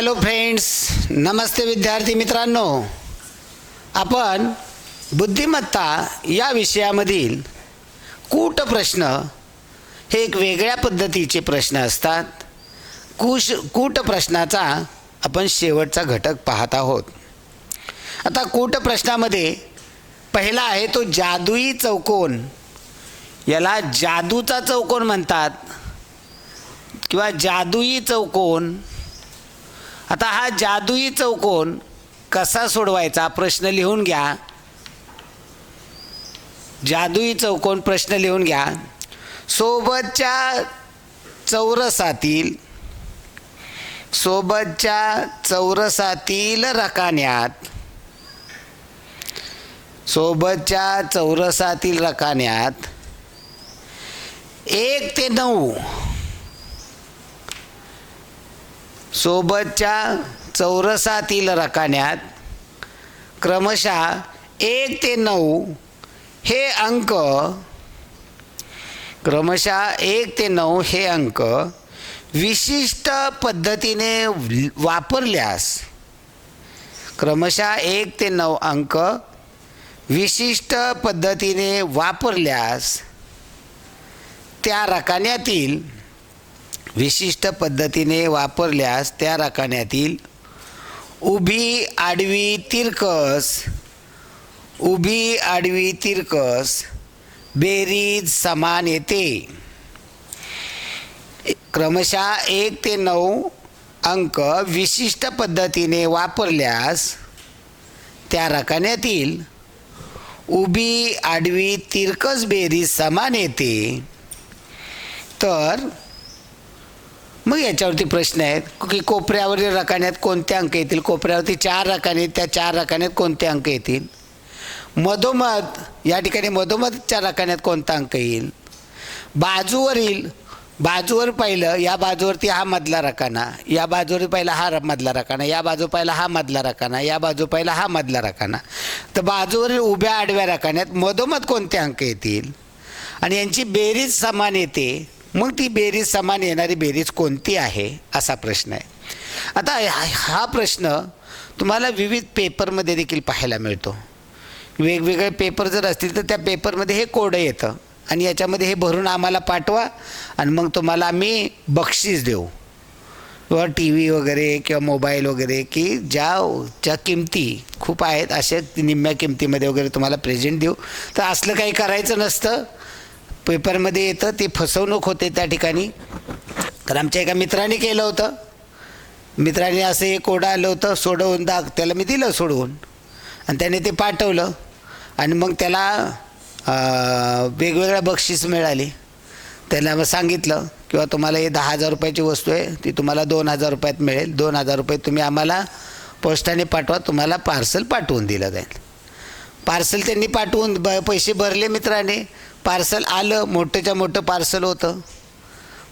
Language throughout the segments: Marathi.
हॅलो फ्रेंड्स नमस्ते विद्यार्थी मित्रांनो. आपण बुद्धिमत्ता या विषयामधील कूट प्रश्न हे एक वेगळ्या पद्धतीचे प्रश्न असतात. कुश कूट प्रश्नाचा आपण शेवटचा घटक पाहत आहोत. आता कूट प्रश्नामध्ये पहिला आहे तो जादुई चौकोन. याला जादूचा चौकोन म्हणतात. किंवा जादुई चौकोन आता हा जादुई चौकोन कसा सोडवायचा? प्रश्न लिहून घ्या. जादुई चौकोन प्रश्न लिहून घ्या. सोबतच्या चौरसातील सोबतच्या चौरसातील रकान्यात सोबतच्या चौरसातील रकान्यात एक ते नऊ सोबतच्या चौरसातील रकान्यात क्रमशः एक ते नऊ हे अंक क्रमशः एक ते नऊ हे अंक विशिष्ट पद्धतीने वापरल्यास क्रमशः एक ते नऊ अंक विशिष्ट पद्धतीने वापरल्यास त्या रकान्यातील विशिष्ट पद्धतीने वापरल्यास त्या रकान्यातील उभी आडवी तिरकस उभी आडवी तिरकस बेरीज समान येते. क्रमशः एक ते नऊ अंक विशिष्ट पद्धतीने वापरल्यास त्या रकान्यातील उभी आडवी तिरकस बेरीज समान येते. तर मग याच्यावरती प्रश्न आहेत की कोपऱ्यावरील रकान्यात कोणते अंक येतील? कोपऱ्यावरती चार रकाने आहेत, त्या चार रकान्यात कोणते अंक येतील? मधोमध या ठिकाणी मधोमधच्या रकान्यात कोणता अंक येईल? बाजूवरील बाजूवर पाहिलं या बाजूवरती हा मधला रकाना या बाजूवर पाहिला हा र- मधला रकाना या बाजू पाहिला हा मधला रकाना या बाजू पाहिला हा मधला रकाना. तर बाजूवरील उभ्या आडव्या रकान्यात मधोमध कोणते अंक येतील? आणि यांची बेरीज समान येते. मग ती बेरीज समान येणारी बेरीज कोणती आहे असा प्रश्न आहे. आता हा हा प्रश्न तुम्हाला विविध पेपरमध्ये देखील पाहायला मिळतो. वेगवेगळे पेपर जर असतील तर त्या पेपरमध्ये हे कोडं येतं आणि याच्यामध्ये हे भरून आम्हाला पाठवा आणि मग तुम्हाला आम्ही बक्षीस देऊ. किंवा टी व्ही वगैरे किंवा मोबाईल वगैरे की ज्या ज्या किमती खूप आहेत अशा निम्म्या किमतीमध्ये वगैरे तुम्हाला प्रेझेंट देऊ. तर असलं काही करायचं नसतं. पेपरमध्ये येतं ती फसवणूक होते त्या ठिकाणी. तर आमच्या एका मित्राने केलं होतं. मित्राने असं एक ओढं आलं होतं सोडवून दाग त्याला मी दिलं सोडवून. आणि त्याने ते पाठवलं. आणि मग त्याला वेगवेगळ्या बक्षीस मिळाली. त्याला मग सांगितलं किंवा तुम्हाला हे दहा हजार रुपयाची वस्तू आहे ती तुम्हाला दोन हजार रुपयात मिळेल. दोन हजार रुपये तुम्ही आम्हाला पोस्टाने पाठवा तुम्हाला पार्सल पाठवून दिलं जाईल. पार्सल त्यांनी पाठवून ब पैसे भरले मित्राने. पार्सल आलं मोठंच्या मोठं पार्सल होतं.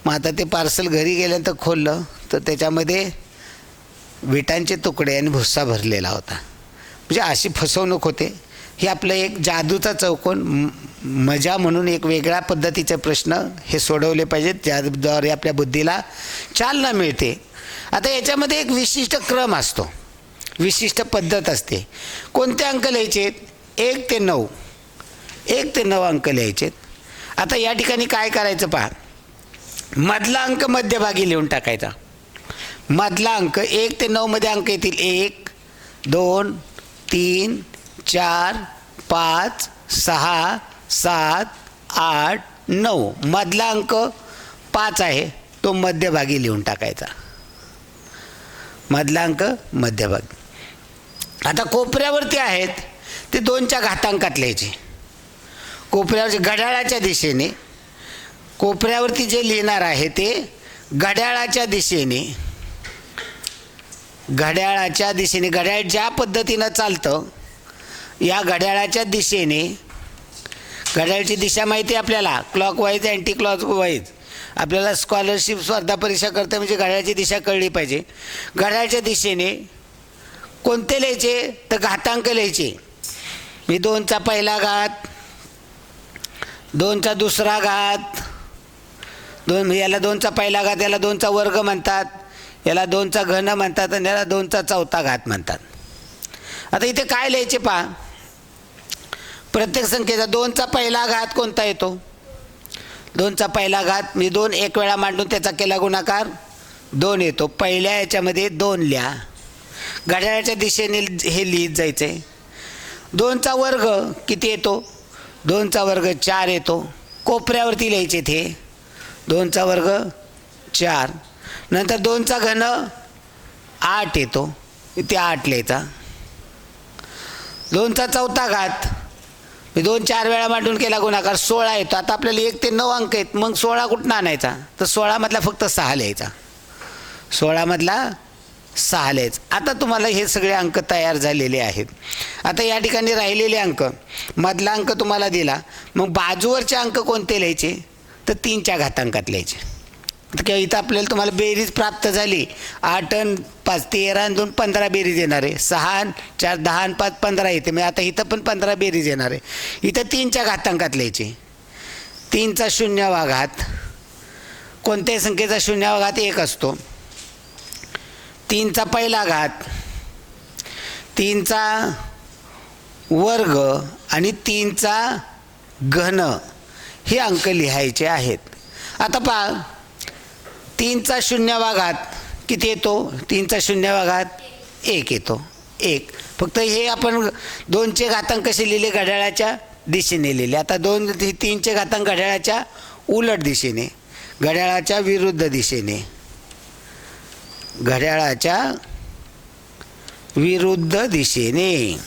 मग आता ते पार्सल घरी गेल्यानंतर खोललं तर त्याच्यामध्ये विटांचे तुकडे आणि भुस्सा भरलेला होता. म्हणजे अशी फसवणूक होते. हे आपलं एक जादूचा चौकोन म- मजा म्हणून एक वेगळ्या पद्धतीचे प्रश्न हे सोडवले पाहिजेत ज्याद्वारे आपल्या बुद्धीला चालना मिळते. आता याच्यामध्ये एक विशिष्ट क्रम असतो. विशिष्ट पद्धत असते. कोणते अंक लिहायचे? एक ते नऊ. एक ते नऊ अंक लिहायचे आता या ठिकाणी काय करायचं पहा. मधला अंक मध्यभागी लिहून टाकायचा. मधला अंक एक ते नऊमध्ये अंक येतील. एक दोन तीन चार पाच सहा सात आठ नऊ. मधला अंक पाच आहे. तो मध्यभागी लिहून टाकायचा. मधला अंक मध्यभागी. आता कोपऱ्यावरती आहेत. ते दोनच्या घातांकात लिहायचे. कोपऱ्यावरच्या घड्याळाच्या दिशेने कोपऱ्यावरती जे लिहिणार आहे ते घड्याळाच्या दिशेने. घड्याळाच्या दिशेने घड्याळ ज्या पद्धतीनं चालतं या घड्याळाच्या दिशेने. घड्याळची दिशा माहिती आहे आपल्याला? Clockwise anticlockwise आपल्याला स्कॉलरशिप स्पर्धा परीक्षा करते म्हणजे घड्याळची दिशा कळली पाहिजे. घड्याळच्या दिशेने कोणते लिहायचे? तर घातांक लिहायचे. मी दोनचा पहिला घात दोनचा दुसरा घात. दोन याला दोनचा पहिला घात याला दोनचा वर्ग म्हणतात. याला दोनचा घन म्हणतात आणि याला दोनचा चौथा घात म्हणतात. आता इथे काय लिहायचे पहा. प्रत्येक संख्येचा दोनचा पहिला घात कोणता येतो? दोनचा पहिला घात मी दोन एक वेळा मांडून त्याचा केला गुणाकार. दोन येतो. पहिल्या याच्यामध्ये दोन लिहा. घड्याळाच्या दिशेने हे लिहित जायचं. आहे दोनचा वर्ग किती येतो? दोनचा वर्ग चार येतो. कोपऱ्यावरती लिहायचे ते. दोनचा वर्ग चार. नंतर दोनचा घन आठ येतो. इथे आठ लिहायचा. दोनचा चौथा घात. मी दोन चार वेळा मांडून केला गुणाकार सोळा येतो. आता आपल्याला एक ते नऊ अंक आहेत. मग सोळा कुठं आणायचा? तर सोळामधला फक्त सहा लिहायचा. सोळामधला सहा आता तुम्हाला हे सगळे अंक तयार झालेले आहेत. आता या ठिकाणी राहिलेले अंक मधला अंक तुम्हाला दिला मग बाजूवरचे अंक कोणते लिहायचे? तर तीनच्या घातांकात लिहायचे. तर किंवा इथं आपल्याला तुम्हाला बेरीज प्राप्त झाली. आठ अन पाच तेरा आणि दोन पंधरा बेरीज येणार आहे. सहा चार दहा आणि पाच पंधरा येते. म्हणजे आता इथं पण पंधरा बेरीज येणार आहे. इथं तीनच्या घातांकात लिहायचे. तीनचा शून्यवाघात कोणत्याही संख्येचा शून्यवाघात एक असतो. तीनचा पहिला घात तीनचा वर्ग आणि तीनचा घन हे अंक लिहायचे आहेत. आता पहा तीनचा शून्यावा घात किती येतो? तीनचा शून्यावा घात एक येतो. एक. फक्त हे आपण दोनचे घातांक कसे लिहिले? घड्याळाच्या दिशेने लिहिले. आता दोन तीनचे घातांक घड्याळाच्या उलट दिशेने घड्याळाच्या विरुद्ध दिशेने. घड्याळाच्या विरुद्ध दिशेने.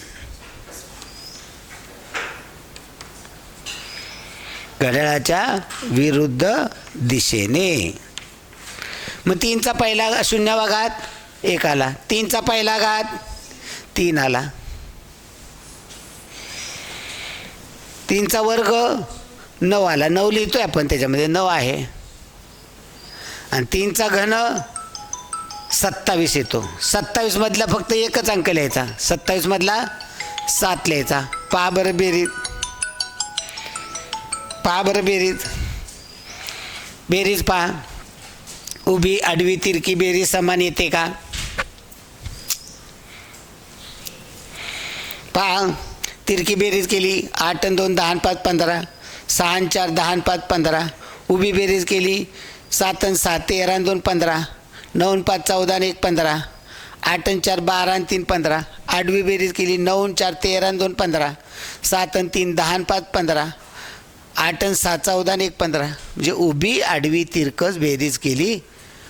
घड्याळाच्या विरुद्ध दिशेने. मग तीनचा पहिला शून्यावा घात एक आला. तीनचा पहिला घात तीन आला. तीनचा वर्ग नऊ आला. नऊ लिहितोय आपण त्याच्यामध्ये नऊ आहे. आणि तीनचा घन सत्तावीस येतो. सत्तावीसमधला फक्त एकच अंक लिहायचा. सत्तावीसमधला सात लिहायचा. पहा बरं बेरीज. पहा बरं बेरीज. बेरीज पहा. उभी आडवी तिरकी बेरीज समान येते का? पहा. तिरकी बेरीज केली. आठ आणि दोन दहा पाच पंधरा. सहा आणि चार दहा पाच पंधरा. उभी बेरीज केली. सात आणि सात तेरा दोन पंधरा. नऊ पाच चौदा आणि एक पंधरा. आठ आणि चार बारा आणि तीन पंधरा. आडवी बेरीज केली नऊ चार तेरा आणि दोन पंधरा. सात आणि तीन दहा आणि पाच पंधरा. आठ आणि सात चौदा आणि एक पंधरा. म्हणजे उभी आडवी तिरकस बेरीज केली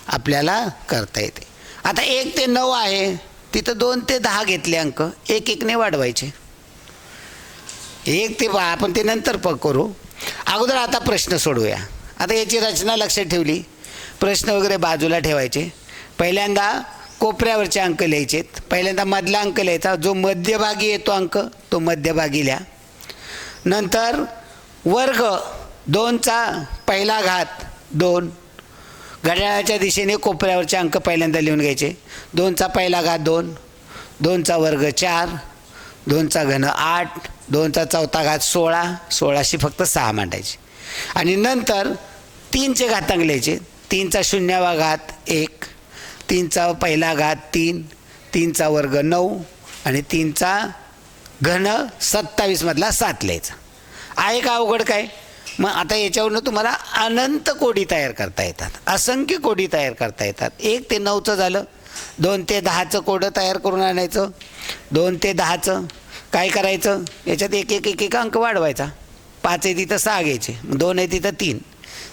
आपल्याला करता येते. आता एक ते नऊ आहे. तिथं दोन ते दहा घेतले अंक. एक एकने वाढवायचे. एक ते आपण ते नंतर प करू. अगोदर आता प्रश्न सोडूया. आता याची रचना लक्षात ठेवली. प्रश्न वगैरे बाजूला ठेवायचे. पहिल्यांदा कोपऱ्यावरचे अंक लिहायचेत. पहिल्यांदा मधला अंक लिहायचा. जो मध्यभागी येतो अंक तो मध्यभागी लिहा. नंतर वर्ग दोनचा पहिला घात दोन. घड्याळाच्या दिशेने कोपऱ्यावरचे अंक पहिल्यांदा लिहून घ्यायचे. दोनचा पहिला घात दोन. दोनचा वर्ग चार. दोनचा घन आठ. दोनचा चौथा घात सोळा. सोळाशी फक्त सहा मांडायचे. आणि नंतर तीनचे घातांक लिहायचे. तीनचा शून्यावा घात एक तीनचा पहिला घात तीन तीनचा वर्ग नऊ आणि तीनचा घन सत्तावीसमधला सात लिहायचा. आहे का अवघड काय? मग आता याच्यावरनं तुम्हाला अनंत कोडी तयार करता येतात. असंख्य कोडी तयार करता येतात. एक ते नऊचं झालं. दोन ते दहाचं कोडं तयार करून आणायचं. दोन ते दहाचं. काय करायचं? याच्यात एक एक एक एक अंक वाढवायचा. पाच आहे तिथं सहा घ्यायचे. दोन आहे तिथं तीन.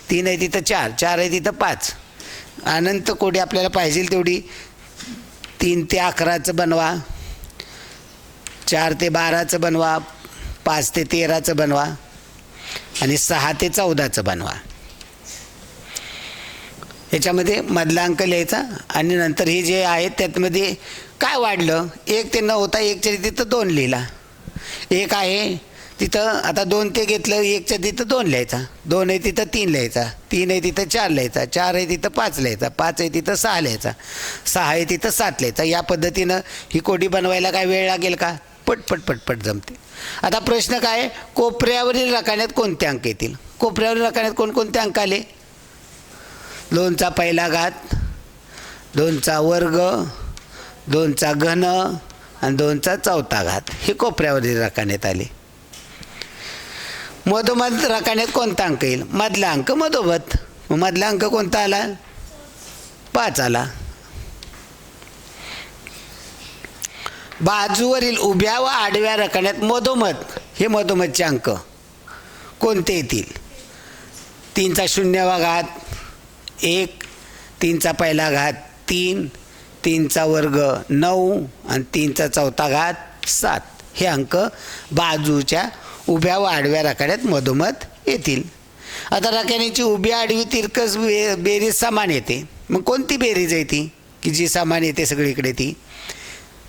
तीन आहे तिथं चार चार आहे तिथं पाच. अनंत कोडी आपल्याला पाहिजे तेवढी. तीन ते अकराचं बनवा. चार ते बाराचं बनवा. पाच ते तेराचं बनवा. आणि सहा ते चौदाचं बनवा. याच्यामध्ये मधला अंक लिहायचा आणि नंतर हे जे आहेत त्यातमध्ये काय वाढलं? एक ते नऊ होता एकच्या तिथं दोन लिहिला. एक आहे तिथं आता दोन ते घेतलं एकच्या तिथं दोन लिहायचा. दोन आहे तिथं तीन लिहायचा. तीन आहे तिथं चार लिहायचा. चार आहे तिथं पाच लिहायचा. पाच आहे तिथं सहा लिहायचा. सहा आहे तिथं सात लिहायचा. या पद्धतीनं ही कोडी बनवायला काय वेळ लागेल का? पटपट पटपट जमते. आता प्रश्न काय? आहे? कोपऱ्यावरील रकान्यात कोणते अंक येतील? कोपऱ्यावरील रकान्यात कोणकोणते अंक आले? दोनचा पहिला घात दोनचा वर्ग दोनचा घन आणि दोनचा चौथा घात. हे कोपऱ्यावरील रकान्यात आले. मधोमध रकाने कोणता अंक येईल? मधला अंक मधोमध. मग मधला अंक कोणता आला? पाच आला. बाजूवरील उभ्या व आडव्या रकान्यात मधोमध. हे मधोमधचे अंक. कोणते येतील? तीनचा शून्यवा घात. एक. तीनचा पहिला घात तीन. तीनचा वर्ग नऊ. आणि तीनचा चौथा घात सात. हे अंक बाजूच्या उभ्या व आडव्या राखाड्यात मधोमध येतील. आता राखाण्याची उभी आडवी तिरकस बे बेरीज समान येते. मग कोणती बेरीज आहे ती? की जी समान येते सगळीकडे ती?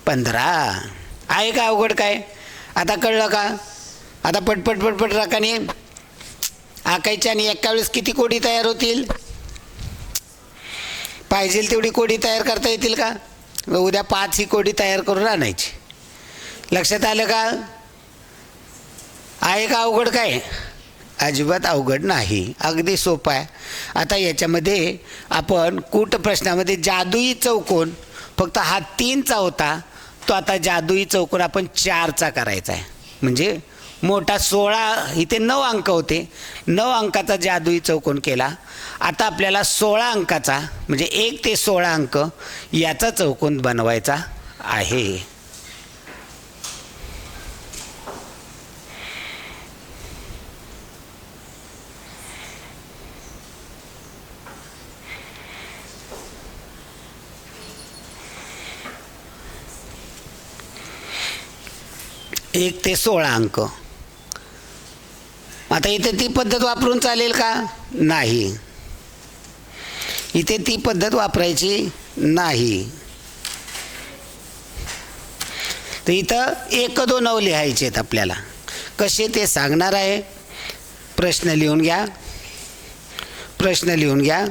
पंधरा. आहे का अवघड काय? आता कळलं का? आता पटपट पटपट राखाने आकायच्या आणि एका वेळेस किती कोडी तयार होतील? पाहिजे तेवढी कोडी तयार करता येतील का? मग उद्या पाच ही कोडी तयार करून आणायची. लक्षात आलं का? आहे का अवघड काय? अजिबात अवघड नाही. अगदी सोपं आहे. आता याच्यामध्ये आपण कूट प्रश्नामध्ये जादुई चौकोन फक्त हा तीनचा होता तो आता जादुई चौकोन आपण चारचा करायचा आहे. म्हणजे मोठा सोळा इथे नऊ अंक होते. नऊ अंकाचा जादुई चौकोन केला. आता आपल्याला सोळा अंकाचा म्हणजे एक ते सोळा अंक याचा चौकोन बनवायचा आहे. एक ते सोळा अंक. आता इथे ती पद्धत वापरून चालेल का? नाही. इथे ती पद्धत वापरायची नाही. तर इथं एक दोन लिहायचे आहेत आपल्याला. कसे ते सांगणार आहे? प्रश्न लिहून घ्या. प्रश्न लिहून घ्या.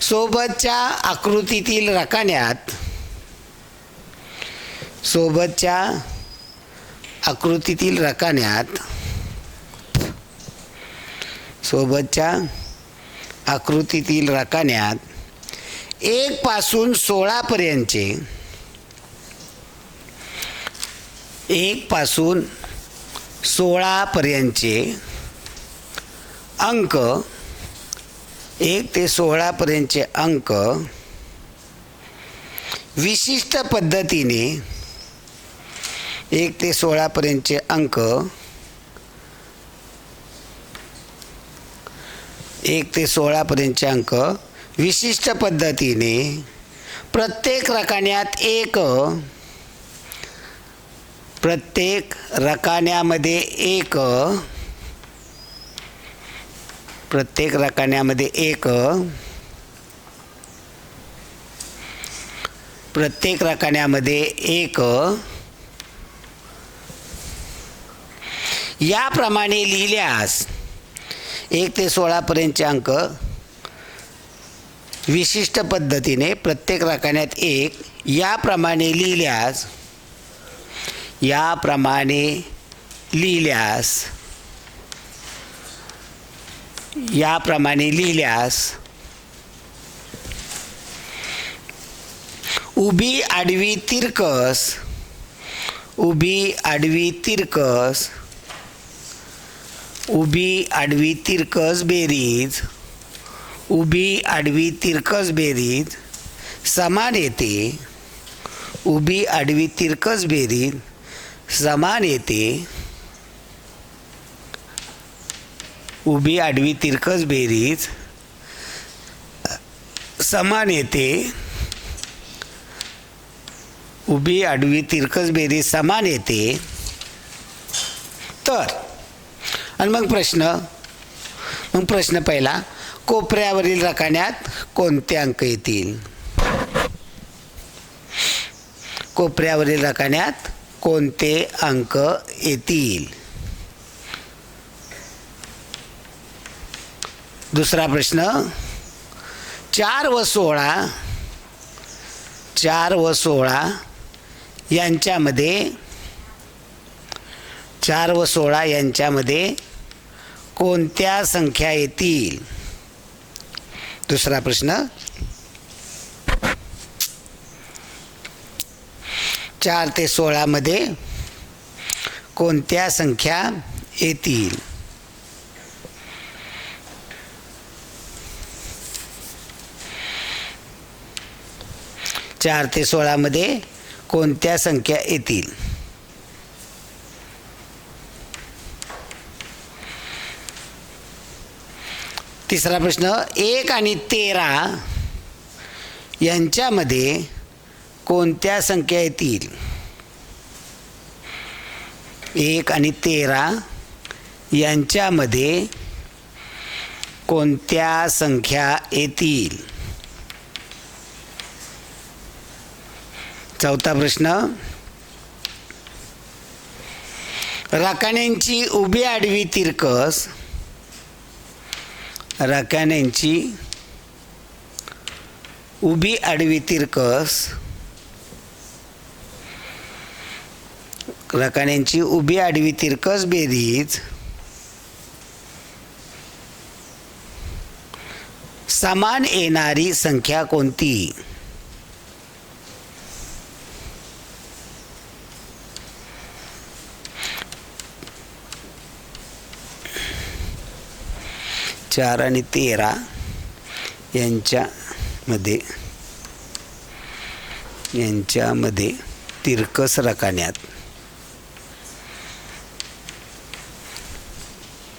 सोबतच्या आकृतीतील रकान्यात सोबतच्या आकृतीतील रकान्यात सोबतच्या आकृतीतील रकान्यात एक पासून सोळापर्यंतचे एक पासून सोळापर्यंतचे अंक एक ते सोळापर्यंतचे अंक विशिष्ट पद्धतीने एक ते सोळापर्यंतचे अंक. एक ते सोळापर्यंतचे अंक. विशिष्ट पद्धतीने प्रत्येक रकान्यात एक. प्रत्येक रकान्यामध्ये एक. प्रत्येक रकान्यामध्ये एक. प्रत्येक रकान्यामध्ये एक. याप्रमाणे लिहिल्यास एक ते सोळापर्यंतचे अंक विशिष्ट पद्धतीने प्रत्येक रकान्यात एक याप्रमाणे लिहिल्यास याप्रमाणे लिहिल्यास याप्रमाणे लिहिल्यास उभी आडवी तिरकस उभी आडवी तिरकस उभी आडवी तिरकस बेरीज उभी आडवी तिरकस बेरीज समान येते उभी आडवी तिरकस बेरीज समान येते उभी आडवी तिरकस बेरीज समान येते उभी आडवी तिरकस बेरीज समान येते. तर आणि मग प्रश्न. मग प्रश्न पहिला कोपऱ्यावरील रकाण्यात कोणते अंक येतील? कोपऱ्यावरील रकाण्यात कोणते अंक येतील? दुसरा प्रश्न. चार व सोळा चार व सोळा यांच्यामध्ये चार व सोळा यांच्यामध्ये कोणत्या संख्या येतील? दुसरा प्रश्न. चार ते सोळामध्ये कोणत्या संख्या येतील? चार ते सोळामध्ये कोणत्या संख्या येतील? तिसरा प्रश्न एक आणि तेरा यांच्यामध्ये कोणत्या संख्या येतील? एक आणि तेरा यांच्यामध्ये कोणत्या संख्या येतील? चौथा प्रश्न राखाण्यांची उभी आडवी तिरकस रकान्यांची उभी आडवी तिरकस राखाण्यांची उभी आडवी तिरकस बेरीज समान येणारी संख्या कोणती? चार आणि तेरा यांच्यामध्ये यांच्यामध्ये तिरकस रकान्यात.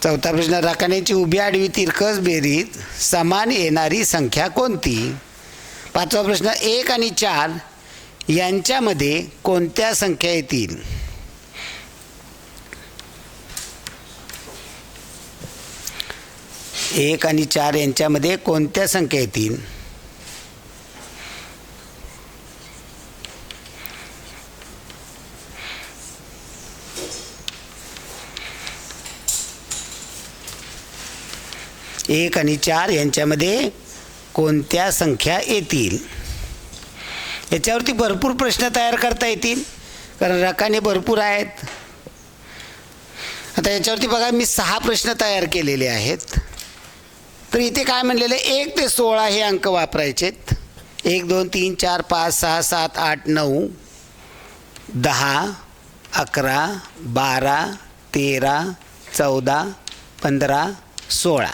चौथा प्रश्न राखाण्याची उभी आडवी तिरकस बेरीत समान येणारी संख्या कोणती? पाचवा प्रश्न एक आणि चार यांच्यामध्ये कोणत्या संख्या येतील? एक आणि चार यांच्यामध्ये कोणत्या संख्या येतील? एक आणि चार यांच्यामध्ये कोणत्या संख्या येतील? याच्यावरती भरपूर प्रश्न तयार करता येतील कारण रकाने भरपूर आहेत. आता याच्यावरती बघा मी सहा प्रश्न तयार केलेले आहेत. तर इथे काय म्हणलेलं आहे? एक ते सोळा हे अंक वापरायचेत. एक दोन तीन चार पाच सहा सात आठ नऊ दहा अकरा बारा तेरा चौदा पंधरा सोळा.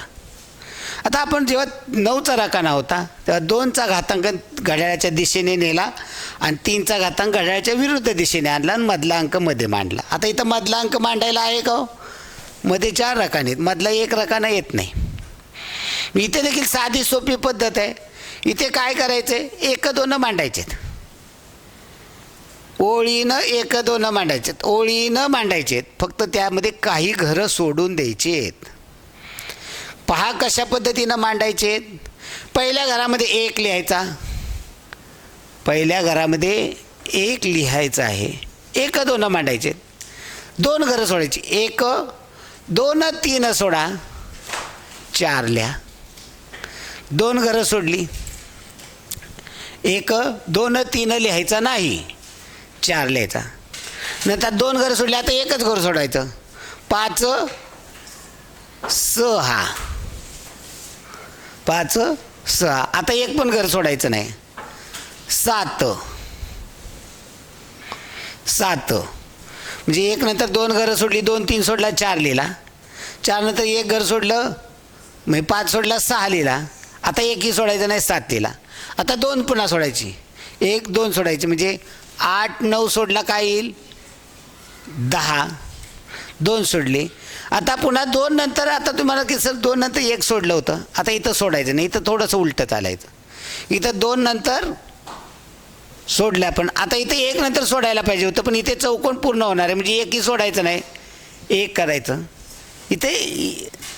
आता आपण जेव्हा नऊचा राखाना होता तेव्हा दोनचा घातांक घड्याळाच्या दिशेने नेला आणि तीनचा घातांक घड्याळाच्या विरुद्ध दिशेने आणला आणि मधला अंकमध्ये मांडला. आता इथं मधला अंक मांडायला आहे का हो? मध्ये चार रकाने आहेत. मधला एक रकाना येत नाही. इथे देखील साधी सोपी पद्धत आहे. इथे काय करायचं आहे एक दोन मांडायचेत. ओळीनं एक दोन मांडायचेत. ओळीनं मांडायचेत. फक्त त्यामध्ये काही घरं सोडून द्यायची आहेत पहा कशा पद्धतीनं मांडायचे पहिल्या घरामध्ये एक लिहायचा. पहिल्या घरामध्ये एक लिहायचं आहे. एक दोन मांडायचे दोन घरं सोडायची. एक दोन तीन सोडा. चार लिहा. दोन घरं सोडली. एक दोन तीन लिहायचा नाही. चार लिहायचा. नंतर दोन घरं सोडली आता एकच घर सोडायचं. पाच सहा. पाच सहा. आता एक पण घर सोडायचं नाही. सात. सात. म्हणजे एक नंतर दोन घरं सोडली दोन तीन सोडला चार लिहिला. चार नंतर एक घर सोडलं म्हणजे पाच सोडला सहा लिहिला. आता एकही सोडायचं नाही सात लिहिला आता दोन पुन्हा सोडायची. एक दोन सोडायची म्हणजे आठ नऊ सोडला काय येईल? दहा. दोन सोडले. आता पुन्हा दोन नंतर आता तुम्हाला की सर दोन नंतर एक सोडलं होतं. आता इथं सोडायचं नाही इथं थोडंसं उलटं चालायचं. इथं दोन नंतर सोडलं पण आता इथे एक नंतर सोडायला पाहिजे होतं पण इथे चौकोन पूर्ण होणार आहे म्हणजे एकही सोडायचं नाही. एक करायचं. इथे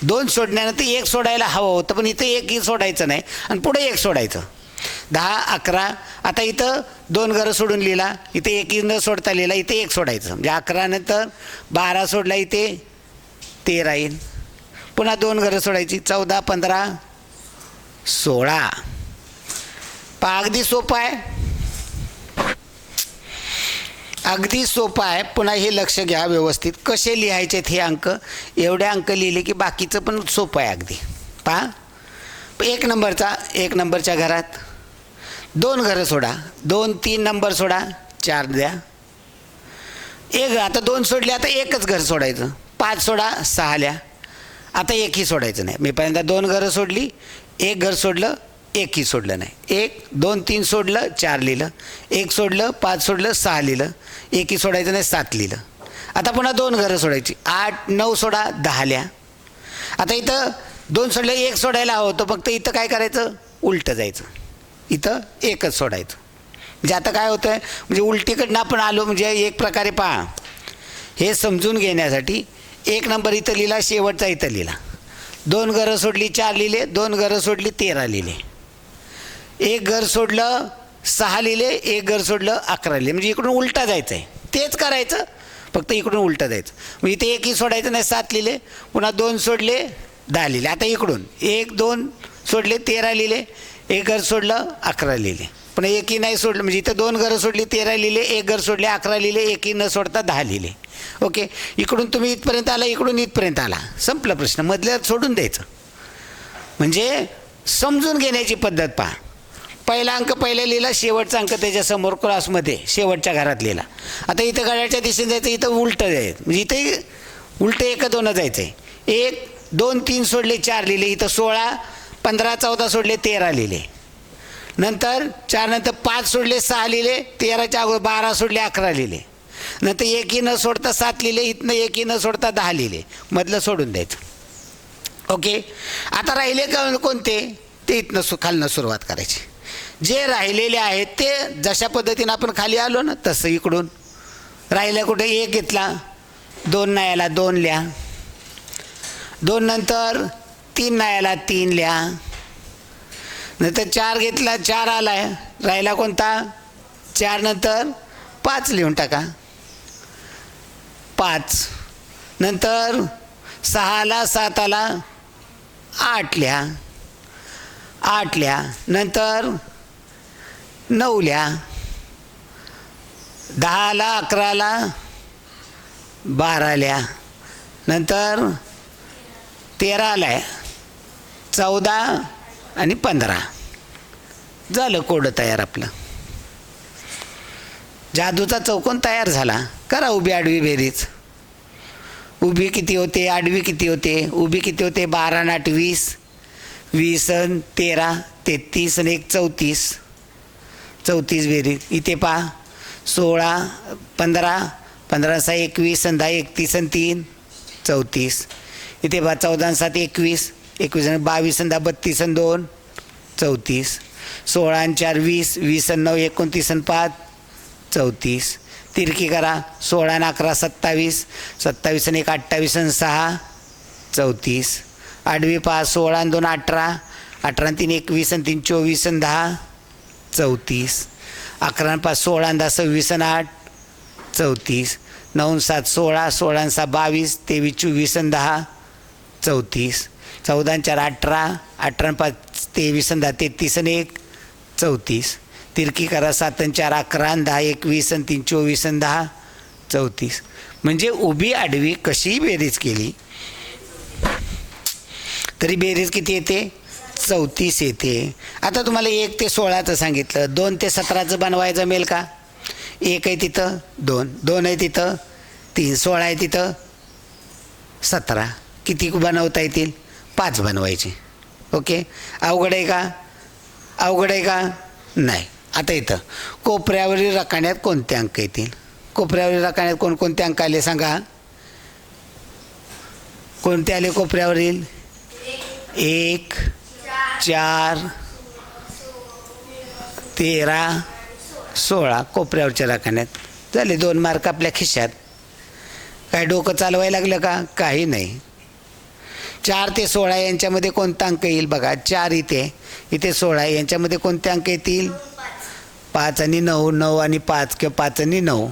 दोन सोडण्यानं ते एक सोडायला हवं होतं पण इथे एकही सोडायचं नाही आणि पुढे एक सोडायचं. दहा अकरा आता इथं दोन घरं सोडून लिहिला इथे एकही न सोडता लिहिला इथे एक सोडायचं. म्हणजे अकरानंतर बारा सोडला इथे तेरा येईल. पुन्हा दोन घरं सोडायची चौदा पंधरा सोळा. पा अगदी सोपं आहे. अगदी सोपं आहे. पुन्हा हे लक्ष घ्या व्यवस्थित. कसे लिहायचेत हे अंक? एवढे अंक लिहिले की बाकीचं पण सोपं आहे अगदी. पहा. एक नंबरचा एक नंबरच्या घरात. दोन घरं सोडा. दोन तीन नंबर सोडा. चार द्या. एक आता दोन सोडले आता एकच घर सोडायचं. पाच सोडा सहा सहाल्या आता एकही सोडायचं नाही. मी पहिल्यांदा दोन घरं सोडली. एक घर सोडलं एकही सोडलं नाही. एक दोन तीन सोडलं चार लिहिलं. एक सोडलं पाच सोडलं सहा लिहिलं. एकही सोडायचं नाही सात लिहिलं. आता पुन्हा दोन घरं सोडायची. आठ नऊ सोडा दहा लिहा. आता इथं दोन सोडलं एक सोडायला हवं होतं. फक्त इथं काय करायचं? उलटं जायचं. इथं एकच सोडायचं. म्हणजे आता काय होतं आहे म्हणजे उलटीकडनं आपण आलो म्हणजे एक प्रकारे पहा. हे समजून घेण्यासाठी एक नंबर इथं लिहिला शेवटचा इथं लिहिला. दोन घरं सोडली चार लिहिले. दोन घरं सोडली तेरा लिहिले. एक घर सोडलं सहा लिहिले एक घर सोडलं अकरा लिहिले. म्हणजे इकडून उलटा जायचं आहे तेच करायचं फक्त इकडून उलटं जायचं. मग इथे एकही सोडायचं नाही सात लिहिले पुन्हा दोन सोडले दहा लिहिले. आता इकडून. एक दोन सोडले तेरा लिहिले एक घर सोडलं अकरा लिहिले. पण एकही नाही सोडलं म्हणजे इथं दोन घरं सोडली तेरा लिहिले एक घर सोडले अकरा लिहिले एकही न सोडता दहा लिहिले. ओके? इकडून तुम्ही इथपर्यंत आला इकडून इथपर्यंत आला. संपला प्रश्न. मधल्या सोडून द्यायचं. म्हणजे समजून घेण्याची पद्धत पहा. पहिला अंक पहिला लिहिला शेवटचा अंक त्याच्यासमोर क्रॉसमध्ये शेवटच्या घरात लिहिला. आता इथं गाड्याच्या दिशेने जायचं इथं उलटं जायचं. म्हणजे इथे उलटं एक दोनं जायचं आहे एक दोन तीन सोडले चार लिहिले. इथं सोळा पंधरा चौदा सोडले तेरा लिहिले. नंतर चार नंतर पाच सोडले सहा लिहिले. तेराच्या अगोदर बारा सोडले अकरा लिहिले. नंतर एकी न सोडता सात लिहिले इथनं एकी न सोडता दहा लिहिले. मधलं सोडून द्यायचं. ओके? आता राहिले का कोणते? ते इथनं सु खालनं सुरुवात करायची. जे राहिलेले आहेत ते जशा पद्धतीनं आपण खाली आलो ना तसं इकडून. राहिलं कुठे? एक घेतला. दोन नायाला दोन लिहा. दोन नंतर तीन नायाला तीन लिहा. नंतर चार घेतला चार आलाय. राहिला कोणता? चार नंतर पाच लिहून टाका. पाच. नंतर सहाला साताला आठ लिहा. आठ लिहा. नंतर नऊल्या. दहाला अकराला बाराल्या. नंतर तेराला आहे चौदा आणि पंधरा. झालं कोडं तयार आपलं. जादूचा चौकोन तयार झाला. करा उभी आडवी बेरीज. उभी किती होते? आडवी किती होते? उभी किती होते? बारा आणि आठ वीस. वीस तेरा तेहतीस आणि एक चौतीस. चौतीस बेरीज इथे पहा. सोळा पंधरा पंधरा सहा एकवीस आणि दहा एकतीस आणि तीन. चौतीस. इथे पहा चौदा सात एकवीस. एकवीस आणि बावीस आणि दहा बत्तीस आणि दोन. चौतीस. सोळा आणि चार वीस. वीस आणि नऊ एकोणतीस आणि पाच. चौतीस. तिरकी करा. सोळा आणि अकरा सत्तावीस. सत्तावीस आणि एक अठ्ठावीस आणि सहा. चौतीस. आठवी पाच सोळा आणि दोन अठरा. अठरा तीन एकवीस आणि तीन चोवीस आणि दहा. चौतीस. अकरा पाच सोळा दहा सव्वीस आणि आठ चौतीस. नऊ सात सोळा सोळा सहा बावीस तेवीस चोवीस आणि दहा चौतीस. चौदा चार अठरा. अठरा पाच तेवीस आणि दहा तेहतीस आणि एक चौतीस. तिरकी करा सात आणि चार अकरा आणि दहा एकवीस आणि तीन चोवीस आणि दहा चौतीस. म्हणजे उभी आडवी कशीही बेरीज केली तरी बेरीज किती येते? चौतीस येते. आता तुम्हाला एक ते सोळाचं सांगितलं. दोन ते सतराचं बनवायचं जमेल का? एक आहे तिथं दोन. दोन आहे तिथं तीन. सोळा आहे तिथं सतरा. किती बनवता येतील? पाच बनवायचे. ओके? अवघड आहे का? अवघड आहे का? नाही. आता इथं. कोपऱ्यावरील रकान्यात कोणते अंक येतील? कोपऱ्यावरील रकाण्यात कोणकोणते अंक आले सांगा? कोणते आले कोपऱ्यावरील? एक. चार तेरा सोळा कोपऱ्यावरच्या रकान्यात झाले दोन मार्क आपल्या खिशात. काय डोकं चालवायला लागलं का? काही नाही. चार ते सोळा यांच्यामध्ये कोणता अंक येईल बघा? चार इथे इथे सोळा यांच्यामध्ये कोणते अंक येतील? पाच आणि नऊ नऊ आणि पाच किंवा पाच आणि नऊ.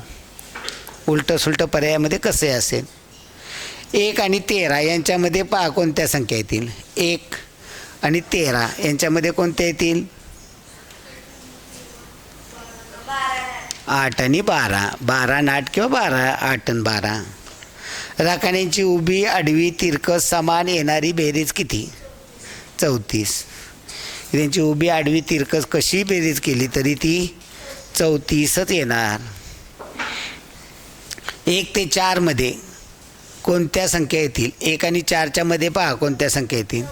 उलटं सुलटं पर्यायामध्ये कसे असेल? एक आणि तेरा यांच्यामध्ये पहा कोणत्या संख्या येतील. एक आणि तेरा. यांच्यामध्ये कोणत्या येतील? आठ आणि बारा. बारा आणि आठ किंवा बारा? आठ आणि बारा. राखाण्यांची उभी आडवी तिरकस समान येणारी बेरीज किती? चौतीस. त्यांची उभी आडवी तिरकस कशी बेरीज केली तरी ती चौतीसच येणार. एक ते चारमध्ये कोणत्या संख्या येतील? एक आणि चारच्या मध्ये पहा कोणत्या संख्या येतील.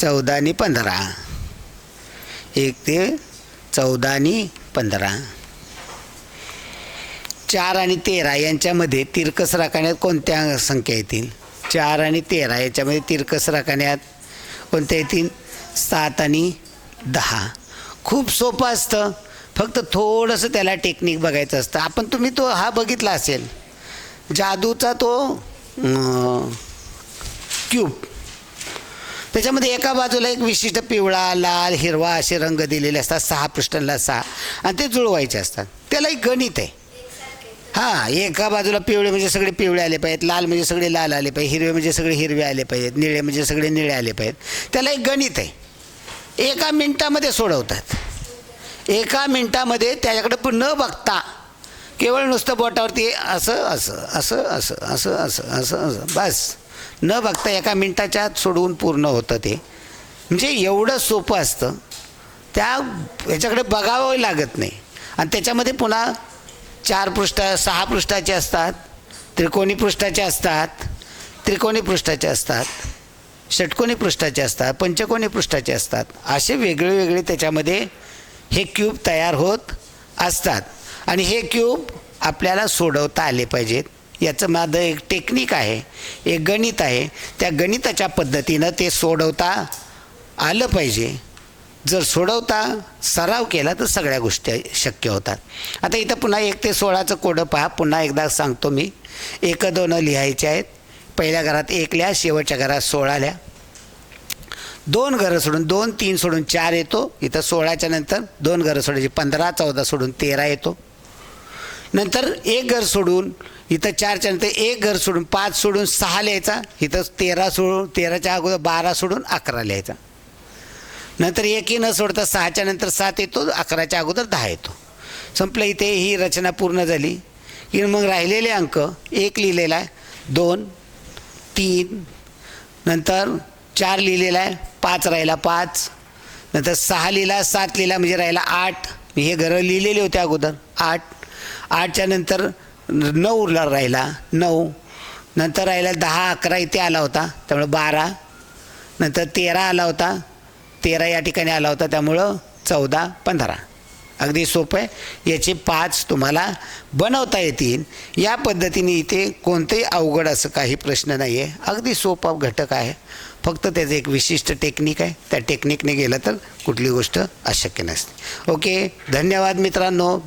चौदा आणि पंधरा. एक ते चौदा आणि पंधरा. चार आणि तेरा यांच्यामध्ये तिरकस राखण्यात कोणत्या संख्या येतील? चार आणि तेरा याच्यामध्ये तिरकस राखण्यात कोणत्या येतील? सात आणि दहा. खूप सोपं असतं. फक्त थोडंसं त्याला टेक्निक बघायचं असतं. आपण तुम्ही तो हा बघितला असेल. जादूचा तो क्यूब. त्याच्यामध्ये एका बाजूला एक विशिष्ट पिवळा लाल हिरवा असे रंग दिलेले असतात सहा पृष्ठांना सहा. आणि ते जुळवायचे असतात. त्याला एक गणित आहे. हां एका बाजूला पिवळे म्हणजे सगळे पिवळे आले पाहिजेत लाल म्हणजे सगळे लाल आले पाहिजे हिरवे म्हणजे सगळे हिरवे आले पाहिजेत निळे म्हणजे सगळे निळे आले पाहिजेत. त्याला एक गणित आहे. एका मिनटामध्ये सोडवतात. एका मिनटामध्ये त्याच्याकडे पण न बघता केवळ नुसतं बोटावरती असं असं असं असं असं असं असं असं बस. न बघता एका मिनटाच्या आत सोडवून पूर्ण होतं ते. म्हणजे एवढं सोपं असतं. त्या ह्याच्याकडे बघावं लागत नाही. आणि त्याच्यामध्ये पुन्हा चार पृष्ठ सहा पृष्ठाचे असतात त्रिकोणी पृष्ठाचे असतात त्रिकोणी पृष्ठाचे असतात षटकोणी पृष्ठाचे असतात पंचकोणी पृष्ठाचे असतात. असे वेगळे वेगळे त्याच्यामध्ये हे क्यूब तयार होत असतात. आणि हे क्यूब आपल्याला सोडवता आले पाहिजेत. याचं माझं एक टेक्निक आहे एक गणित आहे. त्या गणिताच्या पद्धतीनं ते सोडवता आलं पाहिजे. जर सोडवता सराव केला तर सगळ्या गोष्टी शक्य होतात. आता इथं पुन्हा एक ते सोळाचं कोडं पहा. पुन्हा एकदा सांगतो मी. एक दोन लिहायचे आहेत. पहिल्या घरात एक लिहा शेवटच्या घरात सोळा लिहा. दोन घरं सोडून दोन तीन सोडून चार येतो. इथं सोळाच्या नंतर दोन घरं सोडायची. पंधरा चौदा सोडून तेरा येतो. नंतर एक घर सोडून इथं चार चार तर एक घर सोडून पाच सोडून सहा लिहायचा. इथं तेरा सोडून तेराच्या अगोदर बारा सोडून अकरा लिहायचा. नंतर एकही न सोडता सहाच्या नंतर सात येतो अकराच्या अगोदर दहा येतो. संपलं इथे ही रचना पूर्ण झाली. की मग राहिलेले अंक एक लिहिलेला आहे दोन तीन नंतर चार लिहिलेला आहे पाच राहिला पाच नंतर सहा लिहिला सात लिहिला म्हणजे राहिला आठ. हे घरं लिहिलेले होते अगोदर आठ. आठच्या नंतर नऊ उरला राहिला नऊ. नंतर राहिला दहा अकरा इथे आला होता. त्यामुळं बारा. नंतर तेरा आला होता. तेरा या ठिकाणी आला होता. त्यामुळं चौदा पंधरा. अगदी सोपं आहे. याचे पाच तुम्हाला बनवता येतील. या पद्धतीने इथे कोणतेही अवघड असं काही प्रश्न नाही आहे अगदी सोपा घटक आहे. फक्त त्याचं एक विशिष्ट टेक्निक आहे. त्या टेक्निकने गेलं तर कुठली गोष्ट अशक्य नसते. ओके? धन्यवाद मित्रांनो.